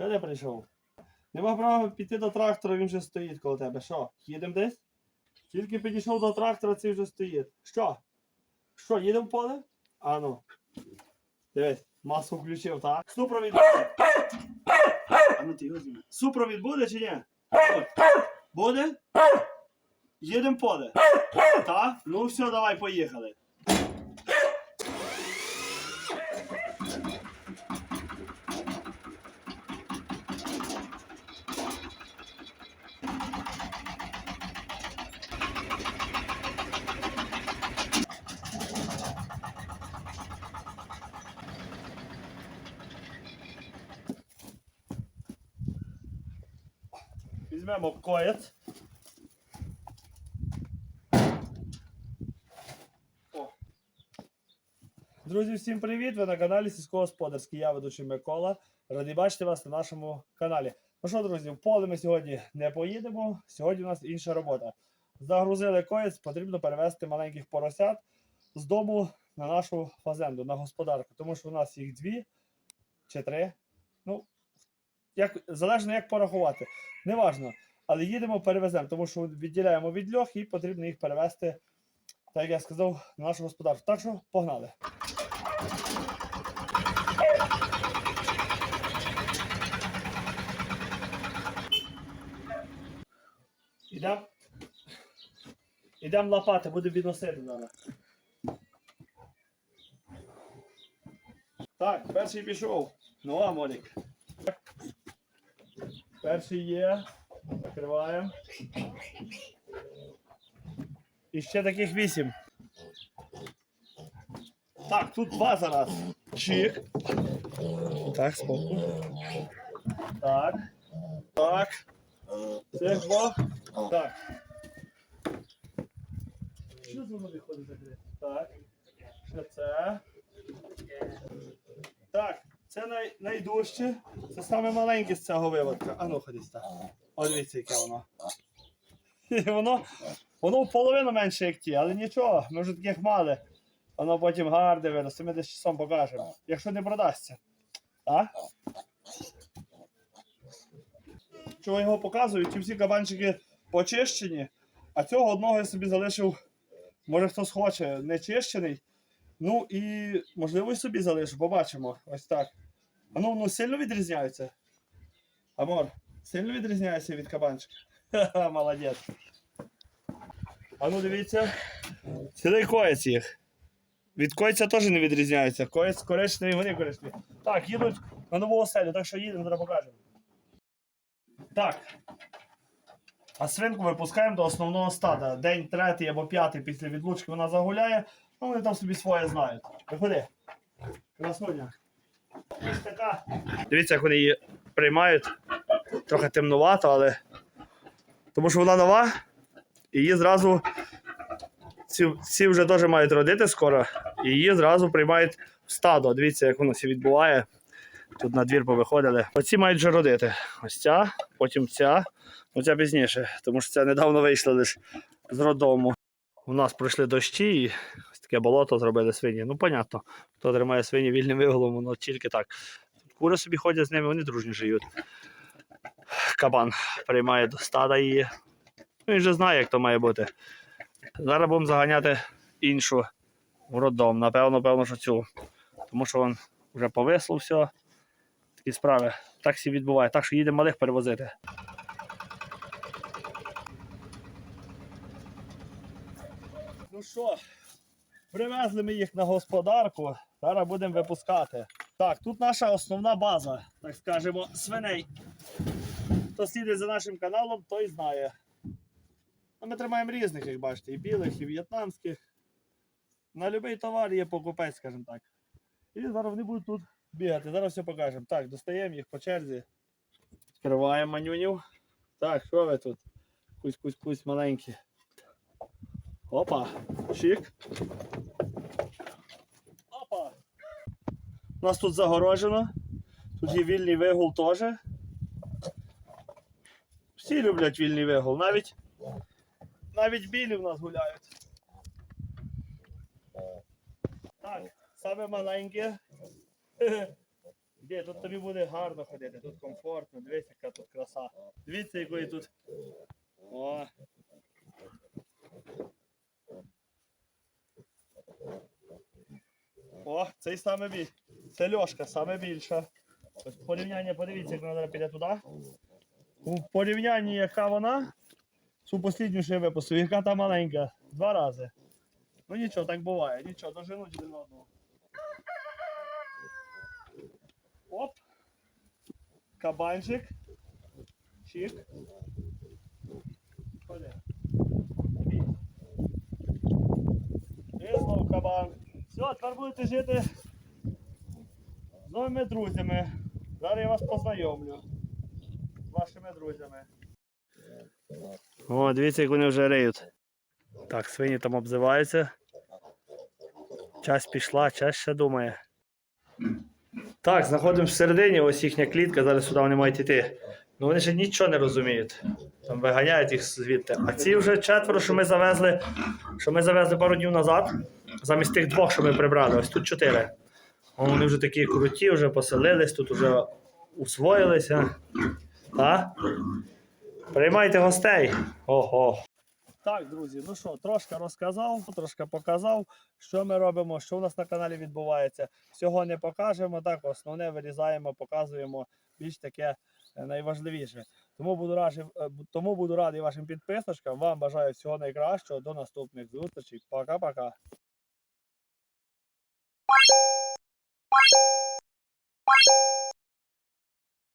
Що ти прийшов? Нема права піти до трактора, він вже стоїть коло тебе. Що, їдемо десь? Тільки підійшов до трактора, цей вже стоїть. Що? Що, їдемо в поле? А ну. Дивись, масу включив, так? Супровід? А ну ти його. Супровід буде чи ні? Буде? Їдемо поле. Так? Ну все, давай, поїхали. Візьмемо коєць. Друзі, всім привіт! Ви на каналі Сільськогосподарський. Я ведучий Микола. Радий бачити вас на нашому каналі. Ну що, друзі, в поле ми сьогодні не поїдемо. Сьогодні у нас інша робота. Загрузили коєць, потрібно перевезти маленьких поросят з дому на нашу фазенду, на господарку, тому що у нас їх дві чи три. Ну, як, залежно як порахувати. Неважно. Але їдемо, перевеземо, тому що відділяємо від льох і потрібно їх перевезти, так як я сказав, на нашу господарку. Так що погнали. Ідемо. Ідемо лопати, будемо відносити зараз. Так, перший пішов. Ну, а Молік. Перший є. Закриваємо. І ще таких вісім. Так, тут два зараз. Чик. Так, спокій. Так. Так. Цих двох. Так. Що з воно виходить закрити? Так. Ще це. Так, це най, найдужче. Це саме маленьке з цього виводка. А ну ходіть так. О, дивіться, яке воно. Воно, воно в половину менше, як ті, але нічого, ми вже таких мали. Воно потім гарне виросте, ми десь часом покажемо. Якщо не продасться. А? Чого його показують? Ті всі кабанчики почищені, а цього одного я собі залишив, може хтось хоче, не чищений. Ну і можливо і собі залишу, побачимо. Ось так. А ну, ну сильно відрізняються. Амор, сильно відрізняється від кабанчика. Ха-ха, молодець. А ну дивіться. Цілий коєць їх. Від койця теж не відрізняється. Коєць коричневий, вони коричневі. Так, їдуть на нову оселю, так що їдемо, зараз покажемо. Так. А свинку випускаємо до основного стада. День третій або п'ятий після відлучки вона загуляє, ну вони там собі своє знають. Виходи. Красуня. Ось така. Дивіться, як вони її приймають. Трохи темнувато, але. Тому що вона нова, і її зразу. Ці, ці вже теж мають родити скоро, і її зразу приймають в стадо. Дивіться, як воно все відбуває. Тут на двір повиходили. Оці мають вже родити. Ось ця, потім ця, ну ця пізніше, тому що ця недавно вийшла лише з роддому. У нас пройшли дощі і ось таке болото зробили свині. Ну, понятно, хто тримає свині вільним виголом, воно тільки так. Кури собі ходять з ними, вони дружні живуть. Кабан приймає до стада її. Він вже знає, як то має бути. Зараз будемо заганяти іншу в роддом. Напевно, певно, що цю. Тому що він вже повисло все. Такі справи. Так всі відбуває. Так що їдемо малих перевозити. Ну що, привезли ми їх на господарку. Зараз будемо випускати. Так, тут наша основна база, так скажемо, свиней. Хто слідить за нашим каналом, той знає. Ну, Ми тримаємо різних, як бачите, і білих, і в'єтнамських. На будь-який товар є покупець, скажімо так. І зараз вони будуть тут бігати. Зараз все покажемо. Так, достаємо їх по черзі. Відкриваємо манюнів. Так, що ви тут? Кусь, кусь, кусь маленькі. Опа, чик. Опа. У нас тут загорожено. Тут є вільний вигул теж. Всі люблять вільний вигул. Навіть, навіть білі в нас гуляють. Так, саме маленьке. Іди, тут тобі буде гарно ходити, тут комфортно, дивись, яка тут краса. Дивіться, якої тут. О. О, цей саме біль. Це льошка, саме більша. Порівняння, подивіться, як вона піде туди. У порівнянні, яка вона, цю послідню я випустив, яка та маленька. Два рази. Ну нічого, так буває. Нічого, доженуть один одного. Оп. Кабанчик. Чик. І знов кабан. Все, тепер будете жити з новими друзями. Зараз я вас познайомлю вашими друзями. О, дивіться, як вони вже риють. Так, свині там обзиваються. Час пішла, час ще думає. Так, знаходимося всередині, ось їхня клітка, зараз сюди вони мають йти. Ну вони ще нічого не розуміють. Там виганяють їх звідти. А ці вже четверо, що ми завезли, що ми завезли пару днів назад, замість тих двох, що ми прибрали, ось тут чотири. О, Вони вже такі круті, вже поселились, тут вже усвоїлися. Так? Приймайте гостей. Ого. Так, друзі, ну що, трошки розказав, трошки показав, що ми робимо, що у нас на каналі відбувається. Всього не покажемо, так, основне вирізаємо, показуємо більш таке е, найважливіше. Тому буду, радий, е, тому буду радий вашим підписочкам. Вам бажаю всього найкращого. До наступних зустрічей. Пока-пока.